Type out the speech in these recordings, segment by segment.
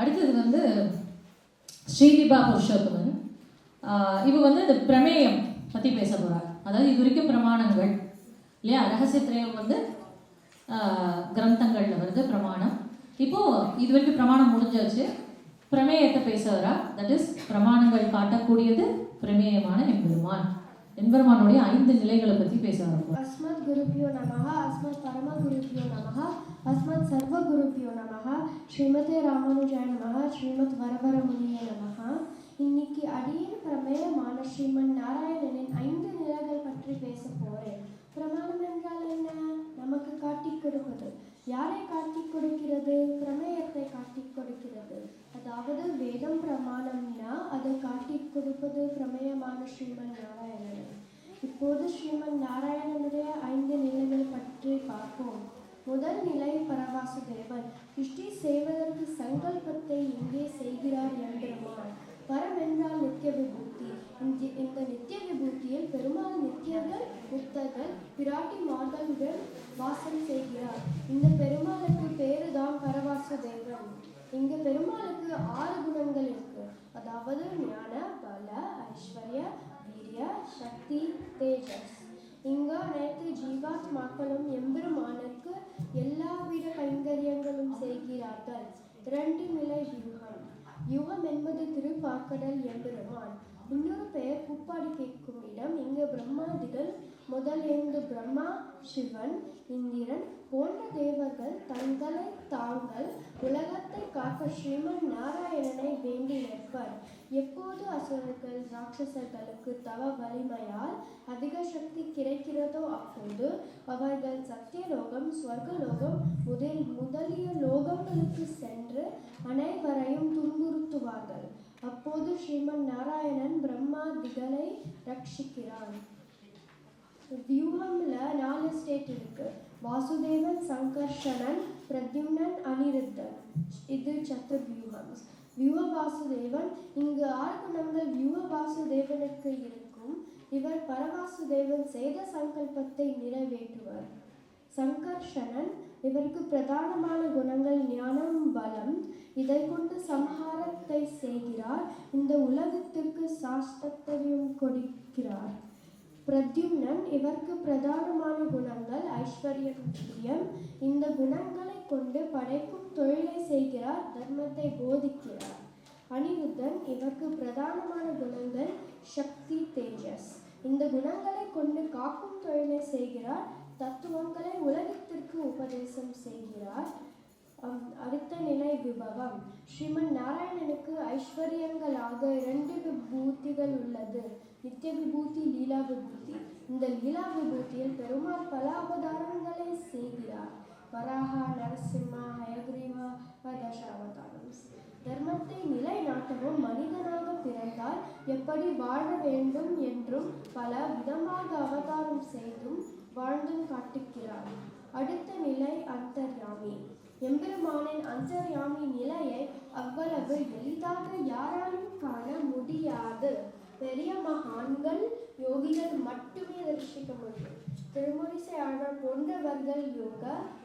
அடுத்தது வந்து ஸ்ரீதிபா புருஷோத்தமன். ஆஹ் இவ வந்து இந்த பிரமேயம் பற்றி பேச போகிறார் அதாவது இது வரைக்கும் பிரமாணங்கள். இல்லையா? ரகசியத்திரயம் வந்து கிரந்தங்களில் கிரந்தங்கள்ல வருது பிரமாணம். இப்போ இது வரைக்கும் பிரமாணம் முடிஞ்சாச்சு. பிரமேயத்தை பேசுகிறா தட் இஸ் பிரமாணங்கள் காட்டக்கூடியது பிரமேயமான எம்பெருமான். எம்பெருமானுடைய ஐந்து நிலைகளை பற்றி பேச ஆரம்பிப்போம். அஸ்மத் குருபியோ நமஹ அஸ்மத் பரம குருபியோ நமஹ அஸ்மத் சர்வ குருபியோ நமஹ ஸ்ரீமதே ராமானுஜாய நமஹ ஸ்ரீமத் வரவர முனியோ நமஹ. இன்னைக்கு அடியின் பிரமேயமான ஸ்ரீமன் நாராயணனின் ஐந்து நிலைகள் பற்றி பேச போறேன். பிரமாணம் என்றால் என்ன? நமக்கு காட்டி கொடுப்பது. யாரை காட்டி கொடுக்கிறது? பிரமேயத்தை காட்டி கொடுக்கிறது. அதாவது வேதம் பிரமாணம்னா அதை காட்டி கொடுப்பது பிரமேயமான ஸ்ரீமன் நாராயணன். இப்போது ஸ்ரீமன் நாராயணனுடைய ஐந்து நிலைகள் பற்றி பார்ப்போம். முதல் நிலை பரவாசுதேவன் சிருஷ்டி செய்வதற்கு சங்கல்பத்தை இங்கே செய்கிறார் எம்பெருமான் பரம் என்றால் நித்திய விபூதி. இந்த இந்த நித்திய விபூதியில் பெருமாள் நித்தியர்கள் பிராட்டி பிராட்டிமார்களுடன் வாசம் செய்கிறார். இந்த பெருமாளுக்கு பேருதான் பரவாசுதேவன். இங்கு பெருமாளுக்கு ஆறு குணங்கள் இருக்கு. அதாவது ஞான பல ஐஸ்வர்ய வீரிய சக்தி தேஜஸ். இங்க அனைத்து ஜீவாத்மாக்களும் எம்பெருமானுக்கு எல்லாவித கைங்கரியங்களும் செய்கிறார்கள். இரண்டு நிலை யுகம். யுகம் என்பது திருப்பாக்கடல் எம்பெருமான். இன்னொரு பெயர் புப்பாடி கேட்கும் இடம் இங்கு பிரம்மாதிகள் முதலிருந்து பிரம்மா சிவன் இந்திரன் போன்ற தேவர்கள் தங்களை தாங்கள் உலகத்தை காக்க ஸ்ரீமன் நாராயணனை வேண்டி நிற்பர். எப்போது அசுரர்கள் ராட்சசர்களுக்கு தவ வலிமையால் அதிக சக்தி கிடைக்கிறதோ அப்போது அவர்கள் சத்தியலோகம் ஸ்வர்கலோகம் முதல் முதலிய லோகங்களுக்கு சென்று அனைவரையும் துன்புறுத்துவார்கள். அப்போது ஸ்ரீமன் நாராயணன் பிரம்மாதிகளை ரட்சிக்கிறான். வியூகம்ல நாலு ஸ்டேட் இருக்கு. வாசுதேவன் சங்கர்ஷணன் பிரத்யும்னன் அனிருத்தன். இது சத்துர்வியூகம் வியூக வாசுதேவன் இங்கு ஆறு குணங்கள் வியூக வாசுதேவனுக்கு இருக்கும். இவர் பரவாசுதேவன் செய்த சங்கல்பத்தை நிறைவேற்றுவர். சங்கர்ஷணன் இவருக்கு பிரதானமான குணங்கள் ஞானம் பலம். இதை கொண்டு சம்ஹாரத்தை செய்கிறார். இந்த உலகத்திற்கு சாஸ்திரத்தையும் கொடுக்கிறார். பிரத்யும்னன் இவருக்கு பிரதானமான குணங்கள் ஐஸ்வர்யம் இந்த குணங்களை கொண்டு படைக்கும் தொழிலை செய்கிறார் தர்மத்தை போதிக்கிறார். அனிருத்தன் இவருக்கு பிரதானமான குணங்கள் சக்தி தேஜஸ். இந்த குணங்களை கொண்டு காக்கும் தொழிலை செய்கிறார் தத்துவங்களை உலகத்திற்கு உபதேசம் செய்கிறார். அம், அடுத்த நிலை விபவம். ஸ்ரீமன் நாராயணனுக்கு ஐஸ்வர்யங்களாக இரண்டு விபூதிகள் நித்திய விபூதி லீலா விபூதி இந்த லீலா விபூதியில் பெருமாள் பல அவதாரங்களை செய்கிறார். வராகா நரசிம்மா ஹயக்ரீவா தசாவதாரம் தர்மத்தை நிலைநாட்டவும் மனிதனாக பிறந்தால் எப்படி வாழ வேண்டும் என்றும் பல விதமாக அவதாரம் செய்தும் வாழ்ந்தும் காட்டுகிறார் அடுத்த நிலை அந்தர்யாமி. எம்பெருமானின் அந்தர்யாமி நிலையை அவ்வளவு எளிதாக யாராலும் காண முடியாது. பெரிய மகான்கள் யோகிகள் மட்டுமே தரிசிக்க முடியும். திருமுரிசை ஆழ்வார் போன்றவர்கள் யோக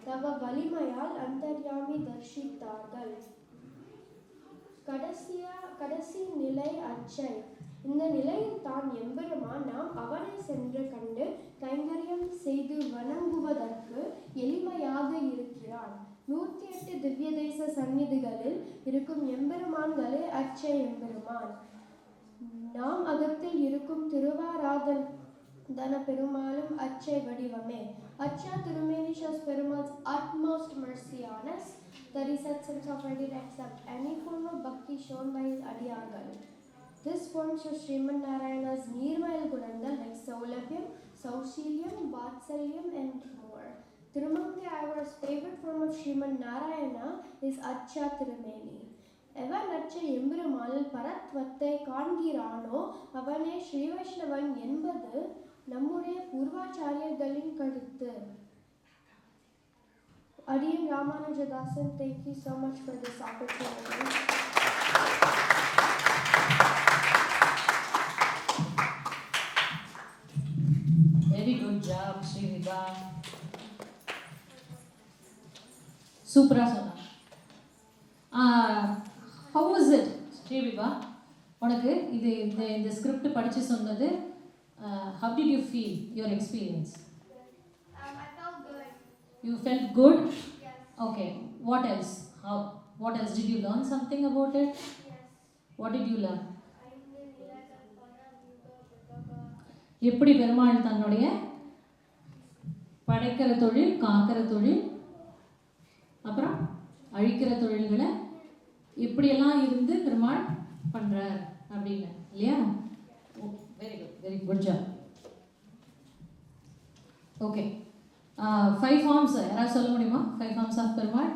தவ வலிமையால் அந்தர்யாமி தரிசித்தார்கள். கடைசியா கடைசி நிலை அச்சை. இந்த நிலையில் தான் எம்பெருமான் நாம் அவனை சென்று கண்டு கைங்கரியம் செய்து வணங்குவதற்கு எளிமையாக இருக்கிறான் நூற்றி எட்டு திவ்ய தேச சந்நிதிகளில் இருக்கும் எம்பெருமான்களே அச்சை எம்பெருமான். நாம் அகத்தில் இருக்கும் திருவாராதன் தன பெருமாளும் அச்சை வடிவமே அச்சா திருமேனி shows Perumal's utmost mercy on us, that he sets himself ready to accept any form of bhakti shown by his adiyargal. This form shows Sriman Narayana's nearmile gunandal like Saulabhyam, Saushiliam, Vatsalyam and more. Tirumangi Ayvar's favorite form of Sriman Narayana is Acha Tirumeni. எவர் அச்ச எம்பெருமானில் பரத்வத்தை காண்கிறானோ அவனே ஸ்ரீ வைஷ்ணவன் என்பது நம்முடைய பூர்வாச்சாரியர்களின் கருத்து. அடியன் Ramanujadasan thank you so much for this opportunity. Very good job Srivibha சூப்பராக சொன்னாங்க இஸ் இட் ஸ்ரீவிபா உனக்கு இது இந்த இந்த ஸ்கிரிப்ட் படித்து சொன்னது how did you feel your experience I felt good. You felt good. Okay what else how what else did you learn something about it. What did you learn. எப்படி பெருமாள் தன்னுடைய படைக்கிற தொழில் காக்கிற தொழில் அப்புறம் அழிக்கிற தொழில்களை எப்படியெல்லாம் இருந்து பெருமாள் பண்றார் அப்படின்னு. இல்லையா? Very good very good job okay five forms யாராவது சொல்ல முடியுமா? Five forms of Perumal.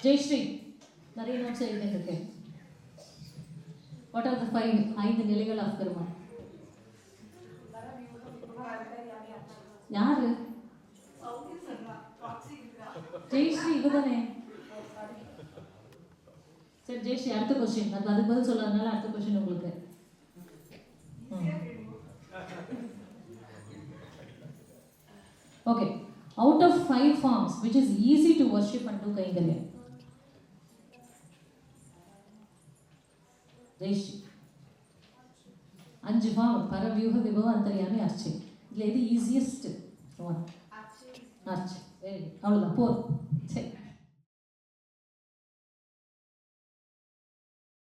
Jayashree நிறைய நோட்ஸ் எழுதிட்டு வாட் ஆர் த ஃபைவ் ஐந்து நிலைகள் ஆஃப் பெருமாள்? யாரு? ஜெயஸ்ரீ இதுதானே சரி ஜெயஸ்ரீ அடுத்த கொஸ்டின் அது அதுக்கு பதில் சொல்லாதனால அடுத்த கொஸ்டின் உங்களுக்கு. Okay out of five forms which is easy to worship and do கைங்கரியம் ஜெயஸ்ரீ. அஞ்சு ஃபார்ம் பரவியூக விபவ அந்தரியாமி அர்ச்சை. இதில் எது ஈஸியஸ்ட் ஒன் அர்ச்சை. வெரி குட் அவ்வளோதான் போதும்.